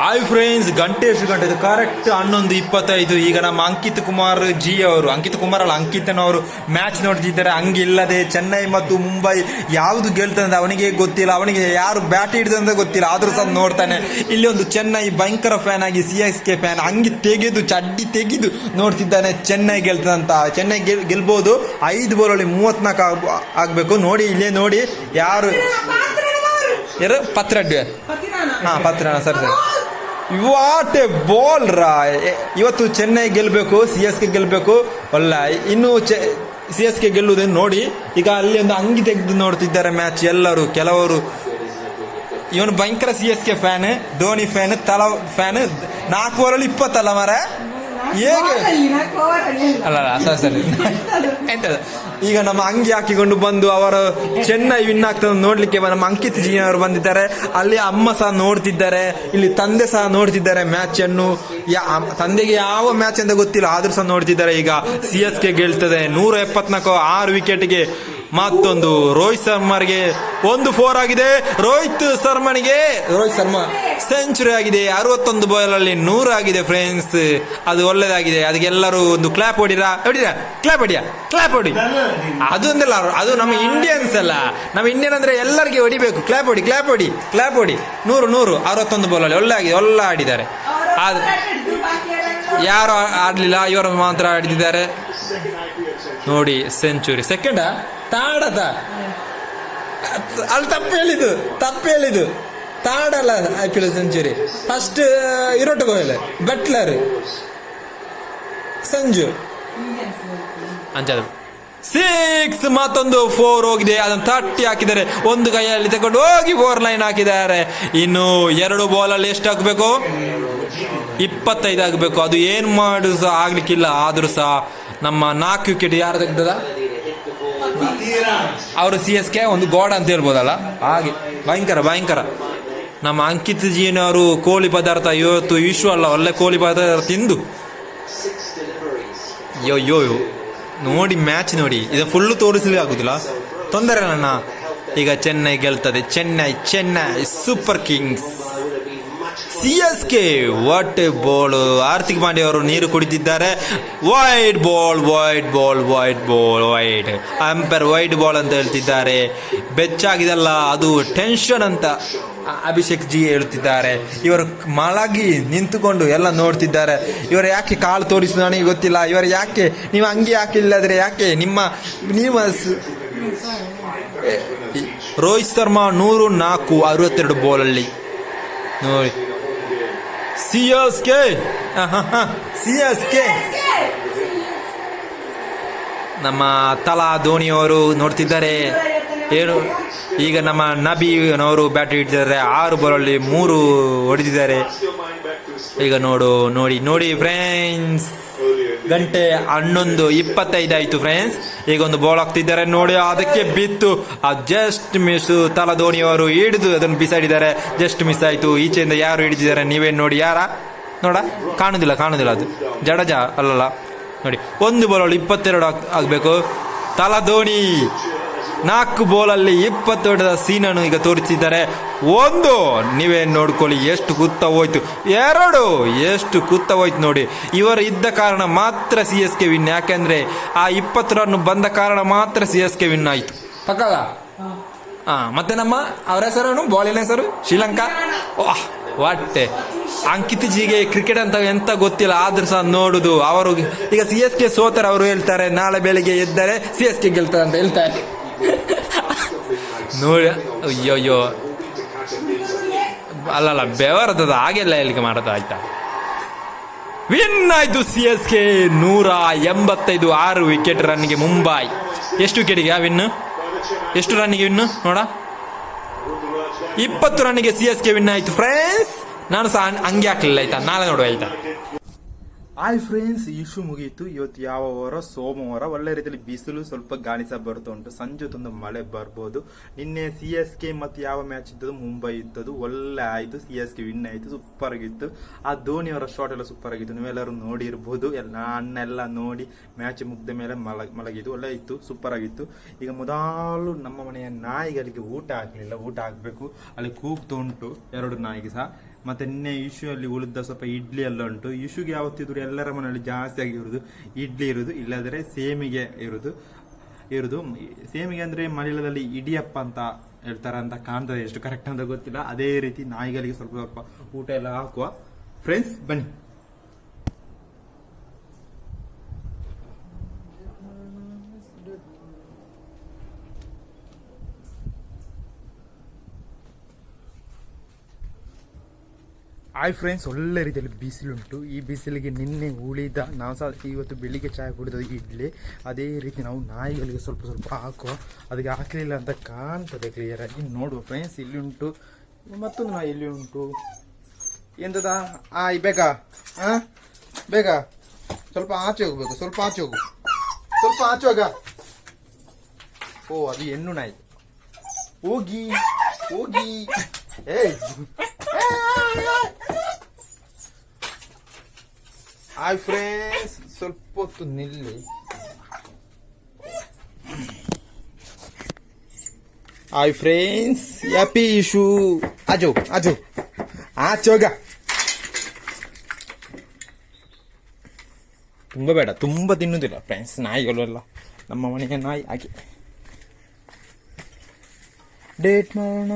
Hi friends ಗಂಟೆ ಎಷ್ಟು ಗಂಟೆ ಇದು ಕರೆಕ್ಟ್ ಹನ್ನೊಂದು ಇಪ್ಪತ್ತೈದು. ಈಗ ನಮ್ಮ ಅಂಕಿತ್ ಕುಮಾರ್ ಜಿ ಅವರು, ಅಂಕಿತ್ ಕುಮಾರ್ ಅಲ್ಲ ಅಂಕಿತನವರು ಮ್ಯಾಚ್ ನೋಡ್ತಿದ್ದಾರೆ. ಹಂಗಿಲ್ಲದೆ ಚೆನ್ನೈ ಮತ್ತು ಮುಂಬೈ ಯಾವುದು ಗೆಲ್ತದೆ ಅವನಿಗೆ ಗೊತ್ತಿಲ್ಲ. ಅವನಿಗೆ ಯಾರು ಬ್ಯಾಟ್ ಹಿಡಿದಂತ ಗೊತ್ತಿಲ್ಲ. ಆದರೂ ಸಹ ನೋಡ್ತಾನೆ. ಇಲ್ಲಿ ಒಂದು ಚೆನ್ನೈ ಭಯಂಕರ ಫ್ಯಾನ್ ಆಗಿ ಸಿ ಎಸ್ ಕೆ ಫ್ಯಾನ್ ಹಂಗೆ ತೆಗೆದು, ಚಡ್ಡಿ ತೆಗೆದು ನೋಡ್ತಿದ್ದಾನೆ ಚೆನ್ನೈ ಗೆಲ್ತದಂತ ಚೆನ್ನೈ ಗೆಲ್, ಗೆಲ್ಬೋದು. ಐದು ಬಾಲಲ್ಲಿ ಮೂವತ್ನಾಲ್ಕು ಆಗಬೇಕು ಆಗ್ಬೇಕು. ನೋಡಿ, ಇಲ್ಲೇ ನೋಡಿ ಯಾರು ಯಾರು ಪತ್ರಡ್ವೆ ಹಾ ಪತ್ರಣ ಸರಿ ಸರಿ. ವಾಟ್ ಎ ಬಾಲ್ ರಾ. ಇವತ್ತು ಚೆನ್ನೈ ಗೆಲ್ಲಬೇಕು ಸಿ ಎಸ್ ಕೆ ಗೆಲ್ಲಬೇಕು ಅಲ್ಲ ಇನ್ನು ಸಿ ಎಸ್ ಕೆ ಗೆಲ್ಲುವುದನ್ನು ನೋಡಿ ಈಗ ಅಲ್ಲಿ ಒಂದು ಅಂಗಿ ತೆಗೆದು ನೋಡ್ತಿದ್ದಾರೆ ಮ್ಯಾಚ್ ಎಲ್ಲರೂ ಕೆಲವರು. ಇವನು ಭಯಂಕರ C S K fan Dhoni fan Thala fan ನಾಲ್ಕು ಓವರಲ್ಲಿ ಇಪ್ಪತ್ತಲ್ಲ ಮರ ಹೇಗೆ? ಅಲ್ಲ ಸರಿ ಸರಿ. ಎಂತ ಈಗ ನಮ್ಮ ಅಂಗಿ ಹಾಕಿಕೊಂಡು ಬಂದು ಅವರು ಚೆನ್ನೈ ವಿನ್ ಆಗ್ತದೆ ನೋಡ್ಲಿಕ್ಕೆ ನಮ್ಮ ಅಂಕಿತ್ ಜಿ ಅವರು ಬಂದಿದ್ದಾರೆ. ಅಲ್ಲಿ ಅಮ್ಮ ಸಹ ನೋಡ್ತಿದ್ದಾರೆ. ಇಲ್ಲಿ ತಂದೆ ಸಹ ನೋಡ್ತಿದ್ದಾರೆ ಮ್ಯಾಚ್ ಅನ್ನು. ತಂದೆಗೆ ಯಾವ ಮ್ಯಾಚ್ ಅಂತ ಗೊತ್ತಿಲ್ಲ ಆದ್ರೂ ಸಹ ನೋಡ್ತಿದ್ದಾರೆ. ಈಗ ಸಿ ಎಸ್ ಕೆ ಗೆಲ್ತದೆ. ನೂರ ಎಪ್ಪತ್ನಾಲ್ಕು ಆರು ವಿಕೆಟ್ಗೆ ಮತ್ತೊಂದು ರೋಹಿತ್ ಶರ್ಮರಿಗೆ ಒಂದು ಫೋರ್ ಆಗಿದೆ. ರೋಹಿತ್ ಶರ್ಮನಿಗೆ ರೋಹಿತ್ ಶರ್ಮಾ ಸೆಂಚುರಿ ಆಗಿದೆ. ಅರವತ್ತೊಂದು ಬಾಲ್ ಅಲ್ಲಿ ನೂರು ಆಗಿದೆ ಫ್ರೆಂಡ್ಸ್ ಅದು ಒಳ್ಳೇದಾಗಿದೆ. ಅದಕ್ಕೆಲ್ಲರೂ ಒಂದು ಕ್ಲಾಪ್ ಹೊಡಿರಾ? ಹೊಡಿರಾ? ಕ್ಲಾಪ್ ಹೊಡಿಯಾ? ಕ್ಲಾಪ್ ಹೊಡಿ. ಅದು ಒಂದಲ್ಲ, ಅದು ನಮ್ಮ ಇಂಡಿಯನ್ಸ್ ಅಲ್ಲ. ನಮ್ಮ ಇಂಡಿಯನ್ ಅಂದ್ರೆ ಎಲ್ಲರಿಗೆ ಹೊಡಿಬೇಕು. ಕ್ಲಾಪ್ ಹೊಡಿ ಕ್ಲಾಪ್ ಹೊಡಿ ಕ್ಲಾಪ್ ಹೊಡಿ. ನೂರು ನೂರು, ಅರವತ್ತೊಂದು ಬಾಲ್ ಅಲ್ಲಿ ಒಳ್ಳೆ ಆಗಿದೆ ಒಳ್ಳೆ ಆಡಿದ್ದಾರೆ. ಯಾರು ಆಡಲಿಲ್ಲ? ಇವರು ಮಾತ್ರ ಆಡಿದ್ದಾರೆ. ನೋಡಿ ಸೆಂಚುರಿ ಸೆಕೆಂಡ ತಾಡದ. ಅಲ್ಲಿ ತಪ್ಪು ಹೇಳಿದ್ದು. ತಪ್ಪು ಹೇಳಿದ್ದು. ತಾಡಲ್ಲ I P L century first ಇರೋಟ್ ಗೋಯಲ್ ಬೆಟ್ಲರ್ ಸಂಜು. ಅಂಚದು ಸಿಕ್ಸ್ ಮತ್ತೊಂದು ಫೋರ್ ಹೋಗಿದೆ. ಅದನ್ನು ತಟ್ಟಿ ಹಾಕಿದ್ದಾರೆ. ಒಂದು ಕೈಯಲ್ಲಿ ತಗೊಂಡು ಹೋಗಿ ಫೋರ್ ಲೈನ್ ಹಾಕಿದ್ದಾರೆ. ಇನ್ನು ಎರಡು ಬಾಲಲ್ಲಿ ಎಷ್ಟು ಹಾಕಬೇಕು? ಇಪ್ಪತ್ತೈದು ಆಗಬೇಕು ಅದು ಏನು ಮಾಡು ಸಹ ಆಗ್ಲಿಕ್ಕಿಲ್ಲ. ಆದ್ರೂ ಸಹ ನಮ್ಮ ನಾಲ್ಕು ವಿಕೆಟ್ ಯಾರು ತೆಗ್ದದ? ಅವರು ಸಿ ಎಸ್ ಕೆ ಒಂದು ಗೋಡ ಅಂತ ಹೇಳ್ಬೋದಲ್ಲ? ಹಾಗೆ. ಭಯಂಕರ ಭಯಂಕರ. ನಮ್ಮ ಅಂಕಿತ್ ಜೀನವರು ಕೋಳಿ ಪದಾರ್ಥ ಇವತ್ತು ವಿಶ್ವ ಅಲ್ಲ, ಒಳ್ಳೆ ಕೋಳಿ ಪದಾರ್ಥ ತಿಂದು. ಯೋ ಯೋ ಯೋ. ನೋಡಿ ಮ್ಯಾಚ್ ನೋಡಿ. ಇದು ಫುಲ್ಲು ತೋರಿಸ್ಲಿಕ್ಕೆ ಆಗುದಿಲ್ಲ. ತೊಂದರೆ ನನ್ನ ಈಗ Chennai ಗೆಲ್ತದೆ. Chennai Chennai super kings C S K what ball Hardik Pandya ಅವರು ನೀರು ಕುಡಿತಿದ್ದಾರೆ wide ball wide ball wide ball wide umpire wide ball ಅಂತ ಹೇಳ್ತಿದ್ದಾರೆ. ಬೆಚ್ಚಾಗಿದಲ್ಲ, ಅದು ಟೆನ್ಷನ್ ಅಂತ ಅಭಿಷೇಕ್ ಜಿ ಹೇಳುತ್ತಿದ್ದಾರೆ. ಇವರು ಮಲಗಿ ನಿಂತುಕೊಂಡು ಎಲ್ಲ ನೋಡ್ತಿದ್ದಾರೆ. ಇವರು ಯಾಕೆ ಕಾಲು ತೋರಿಸಿದ ನನಗೆ ಗೊತ್ತಿಲ್ಲ. ಇವರು ಯಾಕೆ, ನೀವು ಅಂಗಿ ಹಾಕಿಲ್ಲದ್ರೆ ಯಾಕೆ ನಿಮ್ಮ ನಿಮ್ಮ ರೋಹಿತ್ ಶರ್ಮಾ ನೂರು ನಾಲ್ಕು ಅರವತ್ತೆರಡು ಬಾಲಲ್ಲಿ ನೋಡಿ. C S K C S K ನಮ್ಮ ತಲಾ ಧೋನಿಯವರು ನೋಡ್ತಿದ್ದಾರೆ. ಏನು, ಈಗ ನಮ್ಮ ನಬಿನವರು ಬ್ಯಾಟ್ ಹಿಡಿದಿದ್ದಾರೆ. ಆರು ಬಾಲಲ್ಲಿ ಮೂರು ಹೊಡೆದಿದ್ದಾರೆ. ಈಗ ನೋಡು, ನೋಡಿ ನೋಡಿ ಫ್ರೆಂಡ್ಸ್ ಗಂಟೆ ಹನ್ನೊಂದು ಇಪ್ಪತ್ತೈದು ಆಯ್ತು ಫ್ರೆಂಡ್ಸ್ ಈಗ ಒಂದು ಬಾಲ್ ಹಾಕ್ತಿದ್ದಾರೆ ನೋಡಿ, ಅದಕ್ಕೆ ಬಿತ್ತು. ಆ ಜಸ್ಟ್ ಮಿಸ್ ತಲಾ ಧೋನಿಯವರು ಹಿಡಿದು ಅದನ್ನು ಬಿಸಾಡಿದ್ದಾರೆ. ಜಸ್ಟ್ ಮಿಸ್ ಆಯ್ತು. ಈಚೆಯಿಂದ ಯಾರು ಹಿಡಿದಿದ್ದಾರೆ ನೀವೇನು ನೋಡಿ, ಯಾರ? ನೋಡ, ಕಾಣುದಿಲ್ಲ ಕಾಣುದಿಲ್ಲ ಅದು. ಜಡಜ ಅಲ್ಲಲ್ಲ. ನೋಡಿ, ಒಂದು ಬಾಲ್ ಇಪ್ಪತ್ತೆರಡು ಆಗಬೇಕು ಆಗ್ಬೇಕು. ತಲಾ ಧೋನಿ. ನಾಲ್ಕು ಬೋಲಲ್ಲಿ ಇಪ್ಪತ್ತು ಹೊಡೆದ ಸೀನನ್ನು ಈಗ ತೋರಿಸಿದ್ದಾರೆ. ಒಂದು ನೀವೇ ನೋಡ್ಕೊಳ್ಳಿ ಎಷ್ಟು ಕುತ್ತ ಹೋಯ್ತು. ಎರಡು ಎಷ್ಟು ಕುತ್ತ ಹೋಯ್ತು ನೋಡಿ. ಇವರು ಇದ್ದ ಕಾರಣ ಮಾತ್ರ ಸಿ ಎಸ್ ಕೆ ವಿನ್ ಯಾಕೆಂದ್ರೆ ಆ ಇಪ್ಪತ್ತು ರನ್ ಬಂದ ಕಾರಣ ಮಾತ್ರ ಸಿ ಎಸ್ ಕೆ ವಿನ್ ಆಯ್ತು. ಪಕ್ಕಲ್ಲ ಹಾ ಮತ್ತೆ ನಮ್ಮ ಅವರ ಹೆಸರೇನು? ಬಾಲಿನ ಹೆಸರು? ಶ್ರೀಲಂಕಾ? ವಾಹ್ ವಾಟೆ ಅಂಕಿತ್ ಜಿಗೆ ಕ್ರಿಕೆಟ್ ಅಂತ ಎಂತ ಗೊತ್ತಿಲ್ಲ ಆದ್ರೂ ಸಹ ನೋಡುದು. ಅವರು ಈಗ ಸಿ ಎಸ್ ಕೆ ಸೋತರೆ ಅವರು ಹೇಳ್ತಾರೆ ನಾಳೆ ಬೆಳಿಗ್ಗೆ ಎದ್ದರೆ ಸಿ ಎಸ್ ಕೆ ಗೆಲ್ತಾರೆ ಅಂತ ಹೇಳ್ತಾರೆ. ನೋಡಿ ಅಯ್ಯೋ ಅಯ್ಯೋ ಅಲ್ಲಲ್ಲ ಬೆವರದ ಹಾಗೆಲ್ಲ ಹೇಳಿಕೆ ಮಾಡೋದು ಆಯ್ತಾ? ವಿನ್ ಆಯ್ತು ಸಿ ಎಸ್ ಕೆ ನೂರ ಎಂಬತ್ತೈದು, ಆರು ವಿಕೆಟ್ ರನ್ಗೆ ಮುಂಬೈ. ಎಷ್ಟು ವಿಕೆಟ್ಗೆ ವಿನ್ ಎಷ್ಟು ರನ್ನಿಗೆ ವಿನ್ ನೋಡ. ಇಪ್ಪತ್ತು ರನ್ನಿಗೆ ಸಿ ಎಸ್ ಕೆ ವಿನ್ ಆಯ್ತು ಫ್ರೆಂಡ್ಸ್ ನಾನು ಸಹ ಹಂಗೆ ಹಾಕ್ಲಿಲ್ಲ, ಆಯ್ತಾ? ನಾಳೆ ನೋಡುವ, ಆಯ್ತಾ? ಹಾಯ್ ಫ್ರೆಂಡ್ಸ್ ಇಶ್ಯೂ ಮುಗಿಯಿತು ಇವತ್ತು ಯಾವ ವಾರ? ಸೋಮವಾರ ಒಳ್ಳೆ ರೀತಿಯಲ್ಲಿ ಬಿಸಿಲು, ಸ್ವಲ್ಪ ಗಾಳಿಸ ಬರ್ತಾ ಉಂಟು. ಸಂಜೆ ಹೊತ್ತೊಂದು ಮಳೆ ಬರ್ಬೋದು. ನಿನ್ನೆ ಸಿ ಎಸ್ ಕೆ ಮತ್ತು ಯಾವ ಮ್ಯಾಚ್ ಇದ್ದದ್ದು? ಮುಂಬೈ ಇದ್ದದ್ದು. ಒಳ್ಳೆ ಆಯಿತು. ಸಿ ಎಸ್ ಕೆ ವಿನ್ ಆಯಿತು. ಸೂಪರ್ ಆಗಿತ್ತು. ಆ ಧೋನಿ ಅವರ ಶಾಟ್ ಎಲ್ಲ ಸೂಪರ್ ಆಗಿತ್ತು. ನೀವೆಲ್ಲರೂ ನೋಡಿರ್ಬೋದು. ಎಲ್ಲ ಅಣ್ಣೆಲ್ಲ ನೋಡಿ ಮ್ಯಾಚ್ ಮುಗ್ದ ಮೇಲೆ ಮಲ, ಮಲಗಿದ್ದು. ಒಳ್ಳೆ ಇತ್ತು. ಸೂಪರ್ ಆಗಿತ್ತು. ಈಗ ಮೊದಲು ನಮ್ಮ ಮನೆಯ ನಾಯಿಗಳಿಗೆ ಊಟ ಆಗಲಿಲ್ಲ ಊಟ ಆಗಬೇಕು ಅಲ್ಲಿ ಕೂಗ್ತು ಉಂಟು ಎರಡು ನಾಯಿಗೆ ಸಹ. ಮತ್ತೆ ನಿನ್ನೆ ಇಶ್ಯೂ ಅಲ್ಲಿ ಉಳಿದ ಸ್ವಲ್ಪ ಇಡ್ಲಿ ಎಲ್ಲ ಉಂಟು. ಇಶ್ಯೂಗೆ ಯಾವತ್ತಿದ್ರು ಎಲ್ಲರ ಮನೆಯಲ್ಲಿ ಜಾಸ್ತಿ ಆಗಿ ಇರುವುದು ಇಡ್ಲಿ ಇರುವುದು ಇಲ್ಲದ್ರೆ ಸೇಮಿಗೆ ಇರುವುದು ಇರುವುದು ಸೇಮಿಗೆ ಅಂದ್ರೆ ಮಲಯಾಳದಲ್ಲಿ ಇಡಿಯಪ್ಪ ಅಂತ ಹೇಳ್ತಾರೆ ಅಂತ ಕಾಣ್ತದೆ. ಎಷ್ಟು ಕರೆಕ್ಟ್ ಅಂತ ಗೊತ್ತಿಲ್ಲ. ಅದೇ ರೀತಿ ನಾಯಿಗಳಿಗೆ ಸ್ವಲ್ಪ ಸ್ವಲ್ಪ ಊಟ ಎಲ್ಲ ಹಾಕುವ. ಫ್ರೆಂಡ್ಸ್ ಬನ್ನಿ. ಹಾಯ್ ಫ್ರೆಂಡ್ಸ್ ಒಳ್ಳೆ ರೀತಿಯಲ್ಲಿ ಬಿಸಿಲುಂಟು ಈ ಬಿಸಿಲಿಗೆ ನಿನ್ನೆ ಉಳಿದ ನಾವು ಸಹ ಇವತ್ತು ಬೆಳಿಗ್ಗೆ ಚಾಯ್ ಕುಡಿದ ಇಡ್ಲಿ. ಅದೇ ರೀತಿ ನಾವು ನಾಯಿಗಳಿಗೆ ಸ್ವಲ್ಪ ಸ್ವಲ್ಪ ಹಾಕುವ. ಅದಕ್ಕೆ ಹಾಕಲಿಲ್ಲ ಅಂತ ಕಾಣ್ತದೆ ಕ್ಲಿಯರ್ ಆಗಿ. ನೋಡುವ ಫ್ರೆಂಡ್ಸ್ ಇಲ್ಲಿ ಉಂಟು. ಮತ್ತೊಂದು ನಾಯಿ ಇಲ್ಲಿ ಉಂಟು. ಎಂತದ? ಆಯ್ ಬೇಗ. ಹಾ ಬೇಗ. ಸ್ವಲ್ಪ ಆಚೆ ಹೋಗ್ಬೇಕು. ಸ್ವಲ್ಪ ಆಚೆ ಹೋಗು. ಸ್ವಲ್ಪ ಆಚೆ ಹೋಗ. ಓ, ಅದು ಹೆಣ್ಣು ನಾಯಿ. ಹೋಗಿ. ಹೋಗಿ. ಏಯ್. ಹಾಯ್ ಫ್ರೆಂಡ್ಸ್, ಸ್ವಲ್ಪ ಹೊತ್ತು ನಿಲ್ಲಿ. ಹಾಯ್ ಫ್ರೆಂಡ್ಸ್ ಹ್ಯಾಪಿ ಇಶೂ ಅಜು ಅಜು ಆಚೋಗ ತುಂಬ ಬೇಡ, ತುಂಬ ತಿನ್ನುವುದಿಲ್ಲ ಫ್ರೆಂಡ್ಸ್ ನಾಯಿಗಳು ಎಲ್ಲ ನಮ್ಮ ಮನೆಯ ನಾಯಿ ಹಾಗೆ. ಡೇಟ್ ಮಾಡೋಣ.